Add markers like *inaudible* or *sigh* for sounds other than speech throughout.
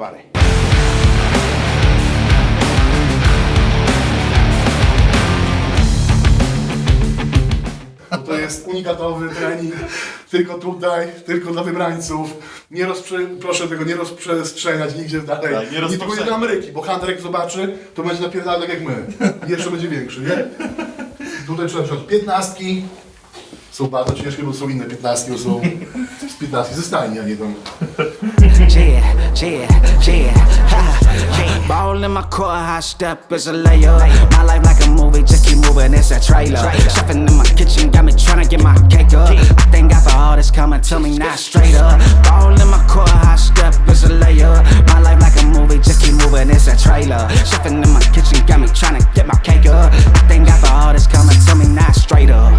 everybody. To jest unikatowy trening, tylko tutaj, tylko dla wybrańców. Nie rozprze, proszę tego nie rozprzestrzeniać nigdzie dalej. Tak, nie nie, tylko nie rozprzestrzeniać. do Ameryki, bo Hunter jak zobaczy, to będzie napierdalał tak jak my. I jeszcze będzie większy, nie? Tutaj trzeba wziąć piętnastki. Są bardzo ciężkie, bo są inne piętnastki, bo są z piętnastki ze stajni, a nie tam. Yeah, yeah, yeah, ha, yeah. Ball in my court, high step is a layer. My life like a movie, just keep moving, it's a trailer. Chefing in my kitchen, got me tryna get my cake up. I thank God for all this coming to me, not straight up. Ball in my court, high step is a layer. My life like a movie, just keep moving, it's a trailer. Chefing in my kitchen, got me tryna get my cake up. I thank God for all this coming to me, not straight up.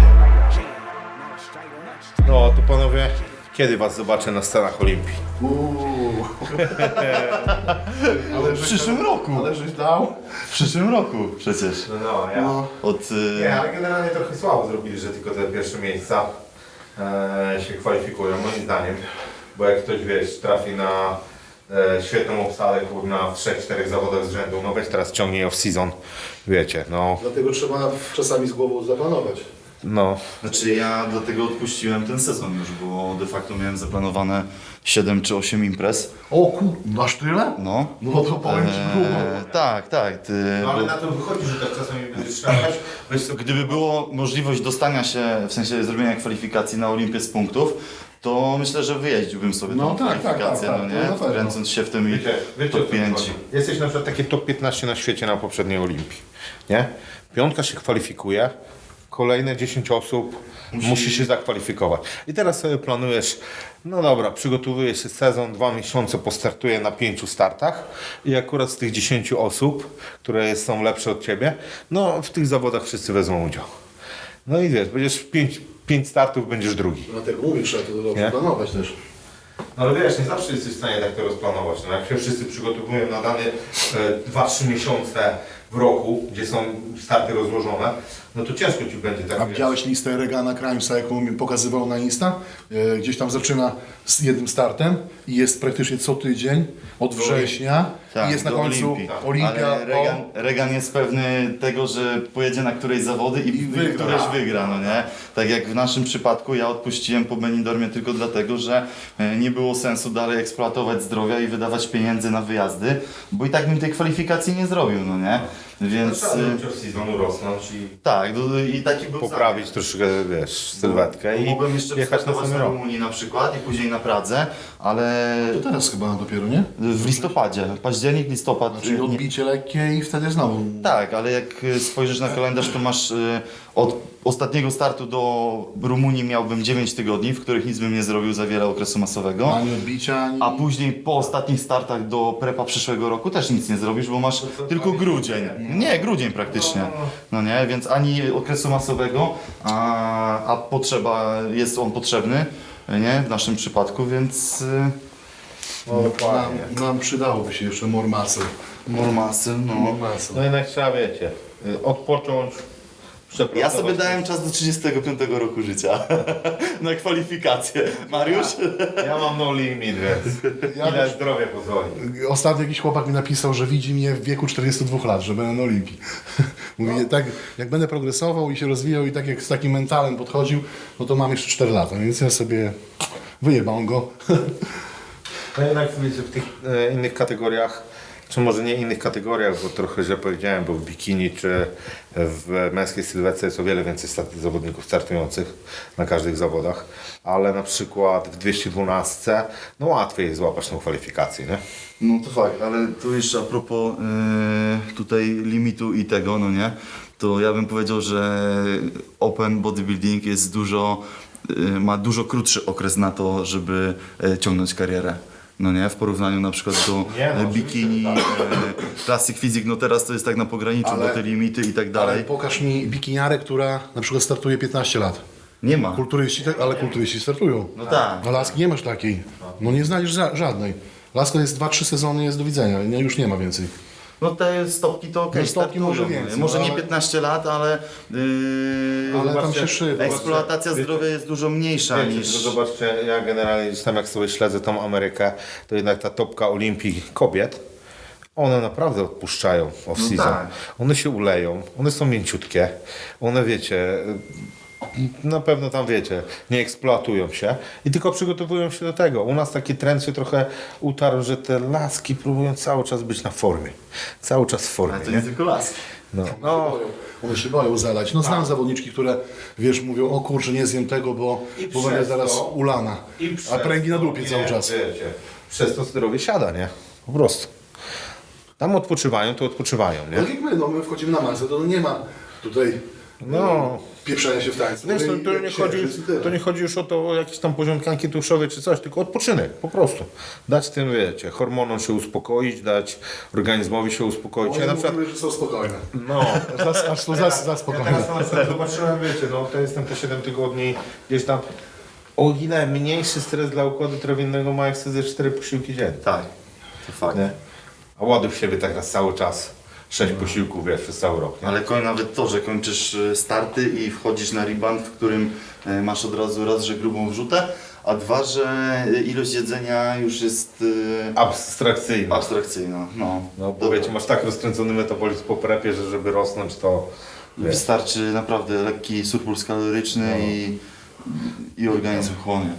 No to panowie, kiedy was zobaczę na scenach Olimpii? Uuu. Ale W przyszłym roku. Ale żeś dał. W przyszłym roku przecież. No, ja. No. Od... y, Nie, ale generalnie trochę słabo zrobili, że tylko te pierwsze miejsca e, się kwalifikują, moim zdaniem. Bo jak ktoś, wiesz, trafi na e, świetną obsadę, kurna, w 3-4 zawodach z rzędu, no weź teraz ciągnij off-season, wiecie, no, Dlatego trzeba czasami z głową zaplanować. No, Znaczy ja dlatego odpuściłem ten sezon już, bo de facto miałem zaplanowane 7 czy 8 imprez. O kur... masz tyle? No. No to powiem ci grubo. Eee, tak, tak. Ty, no ale bo- na to wychodzi, że tak czasami będziesz szarpać, *laughs* weź sobie Gdyby było możliwość dostania się, w sensie zrobienia kwalifikacji na Olimpię z punktów, to myślę, że wyjeździłbym sobie No tą tak, tak, kwalifikację, tak, no tak, nie? to na pewno. Kręcąc się w tym Wiecie, wiecie o top co mi 5. chodzi? Jesteś na przykład takie top 15 na świecie na poprzedniej Olimpii, nie? Piątka się kwalifikuje, kolejne 10 osób musi, się zakwalifikować. I teraz sobie planujesz, no dobra, przygotowuję się sezon, dwa miesiące postartuję na pięciu startach i akurat z tych 10 osób, które są lepsze od Ciebie, no w tych zawodach wszyscy wezmą udział. No i wiesz, będziesz 5 pięć startów, będziesz drugi. Dlatego mówię, trzeba to dobrze Nie? planować też. No ale wiesz, nie zawsze jesteś w stanie tak to rozplanować. No, jak się wszyscy przygotowują na dane e, 2-3 miesiące w roku, gdzie są starty rozłożone, no to ciężko ci będzie tak A wiesz. widziałeś listę Regana Crimesa, jaką mi pokazywał na Insta? E, Gdzieś tam zaczyna z jednym startem i jest praktycznie co tydzień od września Tak, i jest na do końcu Olimpii. Olimpia. Ale o, Regan jest pewny tego, że pojedzie na którejś zawody i, I wygra. któreś wygra, no nie? Tak jak w naszym przypadku ja odpuściłem po Benidormie tylko dlatego, że e, nie było sensu dalej eksploatować zdrowia i wydawać pieniędzy na wyjazdy, bo i tak bym tej kwalifikacji nie zrobił, no nie? No, Więc trzeba e, zrobić off-season, urosnąć i tak, do, i taki był poprawić troszkę, wiesz, sylwetkę i Mogłem jeszcze jechać na wystartować na. Rumunii na przykład i później na Pradze, ale to teraz chyba dopiero, nie? w listopadzie, październik, listopad. Czyli nie- odbicie lekkie i wtedy znowu. Tak, ale jak y, spojrzysz na kalendarz, to masz y, od ostatniego startu do Rumunii miałbym 9 tygodni, w których nic bym nie zrobił za wiele okresu masowego. Ani odbicia, ani... A później po ostatnich startach do prepa przyszłego roku też nic nie zrobisz, bo masz tylko grudzień. Nie, grudzień praktycznie. No nie, więc ani okresu masowego, a, a potrzeba, jest on potrzebny, nie, w naszym przypadku, więc y, No dokładnie. nam, nam przydałoby się jeszcze more muscle, no. More muscle. No jednak trzeba, wiecie, y, odpocząć, Ja sobie dałem czas do 35 roku życia *laughs* na kwalifikację. Mariusz? Ja mam no limit, więc Ja ile też- zdrowie pozwoli. Ostatnio jakiś chłopak mi napisał, że widzi mnie w wieku 42 lat, że będę na Olimpii. *laughs* Mówi, tak, jak będę progresował i się rozwijał i tak jak z takim mentalem podchodził, no to mam jeszcze 4 lata, więc ja sobie wyjebam go. *laughs* No jednak wiecie, w tych e, innych kategoriach, czy może nie innych kategoriach, bo trochę źle powiedziałem, bo w bikini czy w męskiej sylwetce jest o wiele więcej zawodników startujących na każdych zawodach, ale na przykład w 212 no łatwiej jest złapać tą kwalifikację, nie? No to fakt, ale tu jeszcze a propos yy, tutaj limitu i tego, no nie, to ja bym powiedział, że open bodybuilding jest dużo, yy, ma dużo krótszy okres na to, żeby yy, ciągnąć karierę. No nie, w porównaniu na przykład do Nie, no e, bikini, e, classic physique, no teraz to jest tak na pograniczu, Ale- bo te limity i tak Ale dalej. pokaż mi bikiniarę, która na przykład startuje 15 lat. Nie ma. Kulturyści, te- ale kulturyści startują. No tak. A laski nie masz takiej. No nie znajdziesz ża- żadnej. Laska jest 2-3 sezony, jest do widzenia, nie, już nie ma więcej. No te stopki to okej, No stopki startują, może no nie? więcej, może no nie ale- 15 lat, ale, yy, Ale tam się szyba. eksploatacja Wiecie- zdrowia jest dużo mniejsza Wiecie, niż... tylko zobaczcie, ja generalnie gdzieś tam jak sobie śledzę tą Amerykę, to jednak ta topka Olimpii kobiet, one naprawdę odpuszczają off-season. tak. One się uleją, one są mięciutkie, one wiecie, na pewno tam wiecie, nie eksploatują się i tylko przygotowują się do tego. U nas taki trend się trochę utarł, że te laski próbują cały czas być na formie. Cały czas w formie, Ale to nie? nie tylko laski. No. No. One się boją zalać. No znam zawodniczki, które wiesz, mówią, o kurczę, nie zjem tego, bo, I bo będę zaraz to- ulana. A pręgi na dupie cały czas. Wiecie, przez to zdrowie siada, nie? Po prostu. Tam odpoczywają, to odpoczywają, nie? Tak jak my, no my wchodzimy na masę, to nie ma tutaj No. pieprzenia się w tańcu. Wiesz, to, No to, jak nie się chodzi, to nie chodzi już o to o jakieś tam poziom tkanki tłuszczowej czy coś, tylko odpoczynek, po prostu. Dać tym, wiecie, hormonom się uspokoić, dać organizmowi się uspokoić. Oni Ja na przykład, mówiły, że są spokojne. no, Aż, aż są za, za ja spokojne. teraz na przykład zobaczyłem, wiecie, no to jestem te 7 tygodni gdzieś tam, o ile mniejszy stres dla układu trawiennego ma jak sobie ze 4 posiłki dziennie. Tak, to fakt. Nie? A ładuj w siebie tak raz cały czas. 6 posiłków, wiesz, przez cały rok. Nie? Ale koń, nawet to, że kończysz e, starty i wchodzisz na rebound, w którym e, masz od razu raz, że grubą wrzutę, a dwa, że e, ilość jedzenia już jest Abstrakcyjne. abstrakcyjna. No, No bo wiecie, masz tak rozkręcony metabolizm po prepie, że żeby rosnąć to... Wiesz, Wystarczy naprawdę lekki surplus kaloryczny i, i organizm chłonie.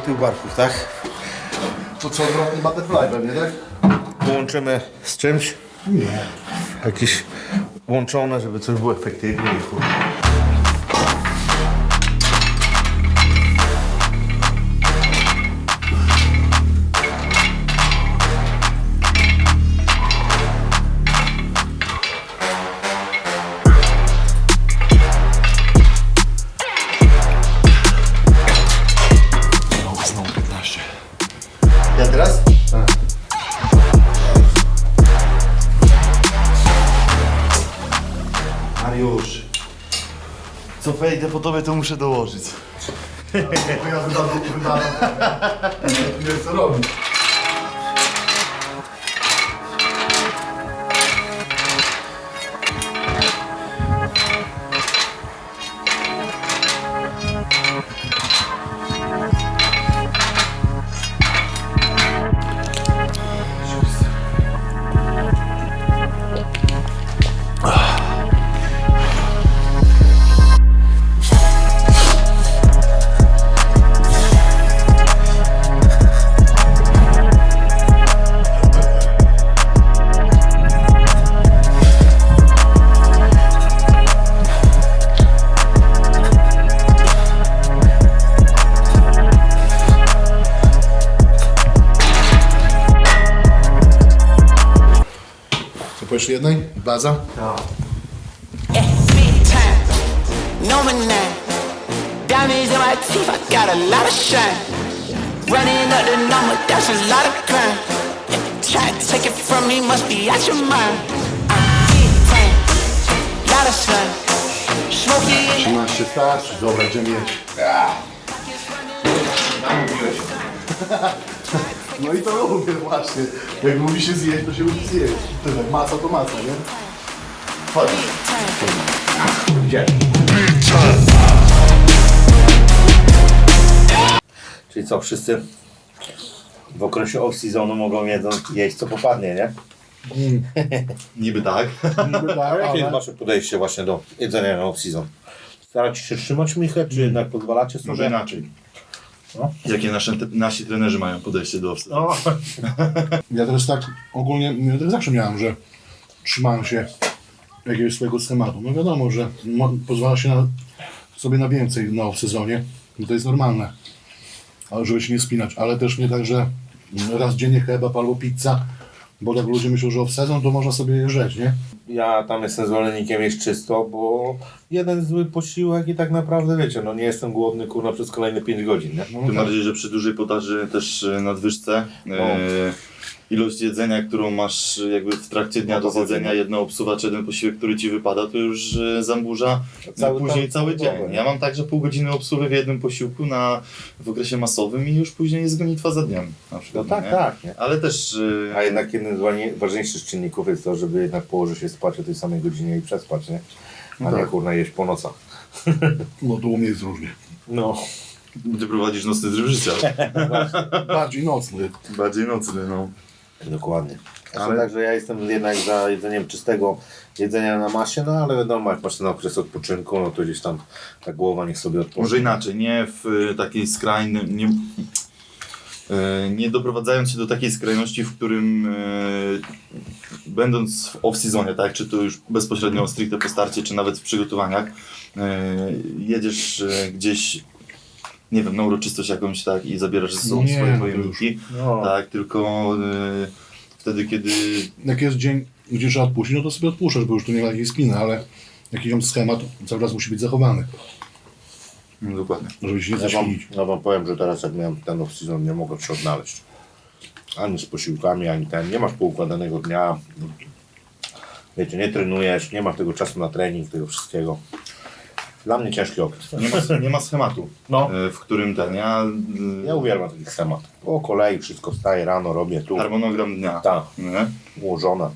Tych barków, tak? To co, odwrotny butterfly pewnie, tak? Połączymy z czymś? Nie. Jakieś łączone, żeby coś było efektywnie wejdę po tobie, to muszę dołożyć. Bo ja wydalam, wydalam. Nie wiem co robić. Co po jeszcze jednej? Baza? Time. Know my name. Diamonds in my teeth, I got a lot of shine. Running up the number, that's a lot of crime. Yeah, try to take it from me, must be out your mind. I'm big time. Lot of slime. Smoky in 13 starczy, dobra, będziemy jeść. No i to lubię właśnie. Jak mówi się zjeść, to się musi zjeść. Tyle, maca to maca, nie? Chodź. Gdzie? Czyli co, wszyscy w okresie off-seasonu mogą jedzą, jeść co popadnie, nie? Niby tak. Niby A tak, jakie jest ale... wasze podejście właśnie do jedzenia na off-season? Staracie się trzymać michę, czy jednak pozwalacie sobie? Może inaczej. No. Jakie nasze, nasi trenerzy mają podejście do offsetu? No, Ja też tak ogólnie, ja tak zawsze miałem, że trzymałem się jakiegoś swojego schematu. No wiadomo, że mo- pozwala się na, sobie na więcej na w sezonie, no to jest normalne, ale żeby się nie spinać, ale też nie tak, że raz dziennie kebab albo pizza, bo jak ludzie myślą, że w sezon to można sobie żreć, nie? ja tam jestem zwolennikiem jeść czysto, bo jeden zły posiłek i tak naprawdę wiecie, no nie jestem głodny kurna przez kolejne 5 godzin, nie? No, Tym tak. bardziej, że przy dużej podaży też e, nadwyżce e, ilość jedzenia, którą masz jakby w trakcie dnia No do zjedzenia, no. jedno obsuwa czy jeden posiłek, który ci wypada, to już e, zamburza Cały później tam- cały dzień. Ja mam także pół godziny obsługi w jednym posiłku na, w okresie masowym i już później jest gonitwa za dniem. Na No przykład, tak, nie? tak, nie? Ale też e, A jednak jednym z ważniejszych czynników jest to, żeby jednak położyć się spać o tej samej godzinie i przespać, nie? A No nie tak. kurna jeść po nocach. *laughs* No to u mnie jest różnie. No. Ty prowadzisz nocny tryb życia. *laughs* Bardziej nocny. Bardziej nocny, no. Dokładnie. Ale... Także ja jestem jednak za jedzeniem czystego jedzenia na masie, no ale wiadomo, jak masz ten okres odpoczynku, no to gdzieś tam ta głowa niech sobie odpocznie. Może inaczej, nie w e, takiej skrajnym, nie, e, nie doprowadzając się do takiej skrajności, w którym e, będąc w off-seasonie, tak, czy to już bezpośrednio stricte po starcie, czy nawet w przygotowaniach, jedziesz gdzieś, nie wiem, na uroczystość jakąś, tak, i zabierasz ze sobą Nie, swoje pojemniki, No. tak, tylko e, wtedy, kiedy Jak jest dzień, gdzie trzeba odpuścić, no to sobie odpuszczasz, bo już tu nie ma takiej spiny, ale jakiś tam schemat cały czas musi być zachowany, no, dokładnie. żeby się nie Ja wam, no wam powiem, że teraz jak miałem ten off-season, nie mogę się odnaleźć. Ani z posiłkami, ani ten. Nie masz poukładanego dnia. Wiecie, nie trenujesz, nie masz tego czasu na trening, tego wszystkiego. Dla mnie ciężki okres. Nie ma, nie ma schematu, No. e, w którym ten, ja, e, Ja uwielbiam taki schemat. Po kolei wszystko wstaję rano, robię tu. harmonogram dnia. Tak, Nie? ułożone.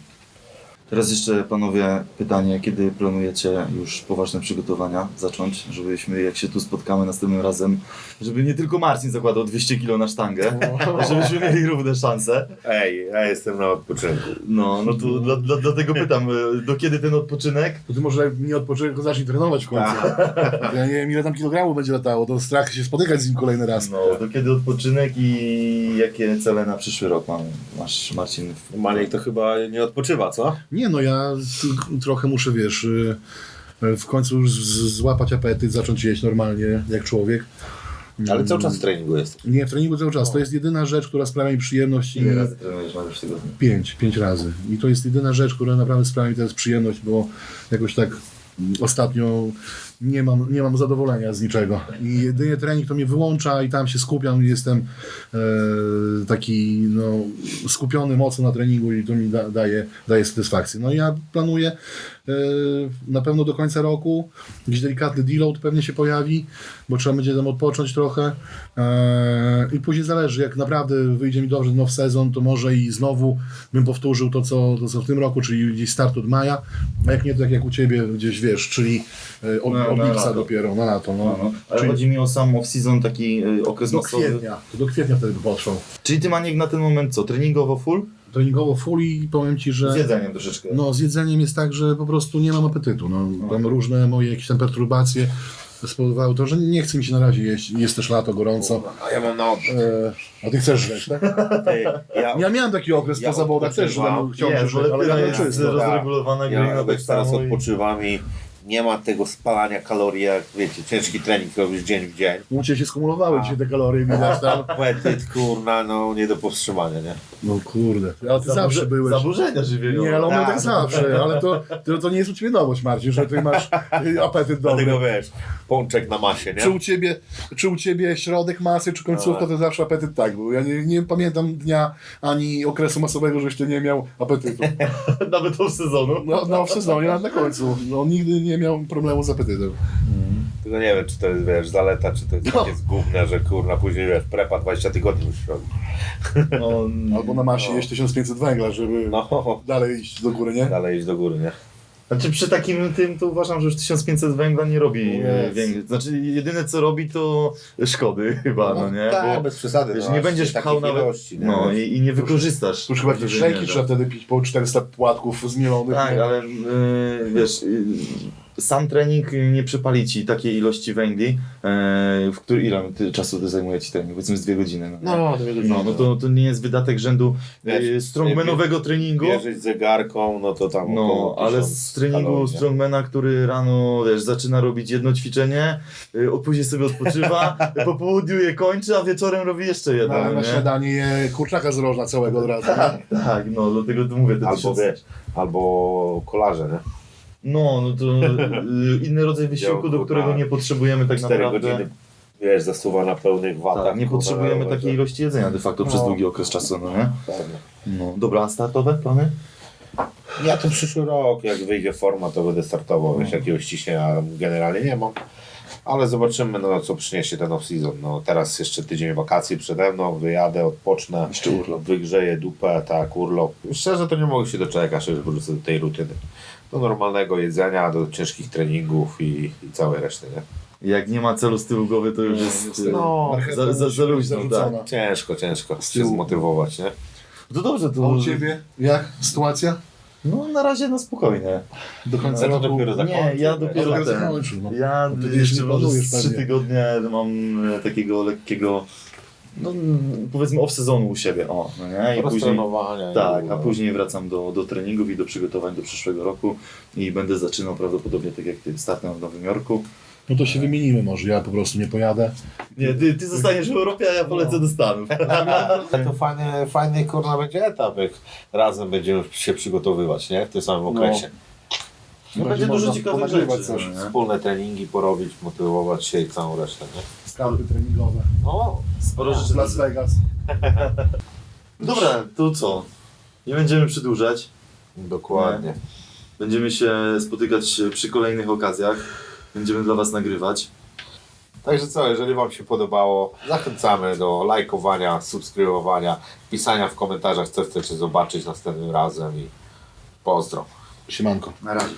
Teraz jeszcze panowie pytanie, kiedy planujecie już poważne przygotowania zacząć, żebyśmy jak się tu spotkamy następnym razem, żeby nie tylko Marcin zakładał 200 kg na sztangę, *laughs* żebyśmy mieli równe szanse. Ej, ja jestem na odpoczynku. No, no to dla, dla, dlatego pytam, do kiedy ten odpoczynek? To ty może nie odpoczynek, tylko zacznij trenować w końcu. Ja nie wiem ile tam kilogramów będzie latało, to strach się spotykać z nim kolejny raz. No, do kiedy odpoczynek i jakie cele na przyszły rok mamy? Masz Marcin w Maniek to chyba nie odpoczywa, co? Nie no, ja trochę muszę, wiesz, y, w końcu już złapać apetyt, zacząć jeść normalnie, jak człowiek. Ale cały czas w treningu jest. Nie, w treningu cały czas. To jest jedyna rzecz, która sprawia mi przyjemność. i- ile razy trenujesz w tygodniu? Pięć, pięć razy. I to jest jedyna rzecz, która naprawdę sprawia mi teraz przyjemność, bo jakoś tak mm, ostatnio nie mam, nie mam zadowolenia z niczego. I jedynie trening to mnie wyłącza i tam się skupiam jestem e, taki no, skupiony mocno na treningu i to mi da, daje, daje satysfakcję. No i ja planuję e, na pewno do końca roku jakiś delikatny deload pewnie się pojawi, bo trzeba będzie tam odpocząć trochę e, i później zależy, jak naprawdę wyjdzie mi dobrze no w sezon, to może i znowu bym powtórzył to co, to, co w tym roku, czyli gdzieś start od maja, a jak nie, to tak jak u Ciebie gdzieś, wiesz, czyli e, od, No, od na lipca lato. dopiero, na lato. No. No, no. Ale Czyli chodzi mi o sam off-season, taki y, okres do masowy. kwietnia, to do kwietnia wtedy by potrwał. Czyli ty Maniek na ten moment co, treningowo full? Treningowo full i powiem Ci, że... Z jedzeniem troszeczkę. No, z jedzeniem jest tak, że po prostu nie mam apetytu. No, tam różne moje jakieś tam perturbacje spowodowały to, że nie chce mi się na razie jeść. Jest też lato, gorąco. A ja mam na odwrót. E, a ty chcesz żreć, tak? Ty, ja, Ja miałem taki okres Ja po zawodach też, że chciałem żreć, ale ja nie jest czysto. rozregulowana Ja grina nawet tak teraz odpoczywam i nie ma tego spalania kalorii, jak wiecie, ciężki trening robisz dzień w dzień. U Ciebie się skumulowały dzisiaj te kalorie, widać *laughs* tam. Apetyt, kurna, no nie do powstrzymania, nie? No kurde, ale ty zawsze byłeś. Zaburzenia żywieniowe. Nie, ale on miał Tak. tak zawsze, ale to, to, to nie jest u Ciebie nowość, Marcin, że Ty masz *laughs* y, apetyt dobry. Dlatego wiesz, pączek na masie, Czy nie? u, ciebie, czy u Ciebie środek masy, czy końcówka, to zawsze apetyt tak był. Ja nie, nie pamiętam dnia ani okresu masowego, żeś Ty nie miał apetytu. *laughs* Nawet w sezonu. No, no w sezonie, nawet na końcu. No, nigdy nie miał problemu z apetytem. Tylko nie wiem, czy to jest, wiesz, zaleta, czy to jest No. takie zgubne, że kurna, później wiesz, prepa 20 tygodni musisz robić. No, *laughs* Albo na masie jeść 1500 węgla, żeby No, dalej iść do góry, nie? dalej iść do góry, nie? Znaczy przy takim tym to uważam, że już 1500 węgla nie robi Jest. więcej. Znaczy jedyne co robi to szkody *laughs* chyba, no, nie? tak, Bo bez przesady. wiesz, no, nie będziesz pchał nawet, ilości, nie? no i, i nie wykorzystasz. Tuż chyba jakieś szejki trzeba wtedy pić po 400 płatków zmielonych. Tak, nie? ale y, wiesz, y, sam trening nie przypali ci takiej ilości węgli, y, w który ile ty, czasu ty zajmuje ci trening? Powiedzmy z dwie godziny. No? No, dwie godziny. no, no to, to nie jest wydatek rzędu Wiesz, y, strongmanowego treningu. Wierzyć zegarką, no to tam No, około ale 1000 z treningu kalorii, strongmana, który rano, wiesz, zaczyna robić jedno ćwiczenie, y, później sobie odpoczywa, *laughs* po południu je kończy, a wieczorem robi jeszcze jedno, No, ale na nie? śniadanie je kurczaka z rożna całego od razu. nie? *laughs* Tak, no, dlatego tu mówię, te Albo tysiąc... wiesz, albo kolarze, nie? No, no to y, *laughs* inny rodzaj wysiłku, do którego tak. nie potrzebujemy tak 4 naprawdę. godziny, wiesz, zasuwa na pełnych watach. Tak, nie kurwa, potrzebujemy takiej ilości jedzenia de facto przez No. długi okres czasu, no nie? Pewnie. No, dobra, a startowe plany? Ja to przyszły rok, jak wyjdzie forma, to będę startował, wiesz, jakiegoś ciśnienia generalnie nie mam. Ale zobaczymy, no, co przyniesie ten off-season. No, teraz jeszcze tydzień wakacji przede mną, wyjadę, odpocznę, Jeszcze urlop. wygrzeję dupę, tak, urlop. Szczerze to nie mogę się doczekać, aż wrócę do tej rutyny. Do normalnego jedzenia, do ciężkich treningów i, i całej reszty, nie? Jak nie ma celu z tyłu głowy, to już jest No, za, za, za luźno, tak. Ciężko, ciężko się zmotywować, nie? To dobrze, A to u Ciebie jak sytuacja? no na razie na spokojnie. Do końca to roku? dopiero. Nie, ja dopiero ten. zakończył, no. Ja No jeszcze może trzy tygodnie mam e, takiego lekkiego, no powiedzmy off-sezonu u siebie, o, no nie? I później, tak, a później wracam do, do treningów i do przygotowań do przyszłego roku i będę zaczynał prawdopodobnie tak jak ty, startem w Nowym Jorku. No to się wymienimy może, ja po prostu nie pojadę. Nie, ty, ty zostaniesz w Europie, a ja polecę do Stanów. *laughs* To fajny, fajny kurna będzie etap, jak razem będziemy się przygotowywać, nie? W tym samym okresie. No, Będzie będzie dużo ciekawych rzeczy. coś. no nie? Wspólne treningi porobić, motywować się i całą resztę, nie? Skampy treningowe. No, Sporo rzeczy. Las Vegas. *laughs* Dobra, to co? Nie będziemy przedłużać. dokładnie. Będziemy się spotykać przy kolejnych okazjach. Będziemy dla Was nagrywać. Także co, jeżeli Wam się podobało, zachęcamy do lajkowania, subskrybowania, pisania w komentarzach, co chcecie zobaczyć następnym razem i pozdro. Siemanko. Na razie.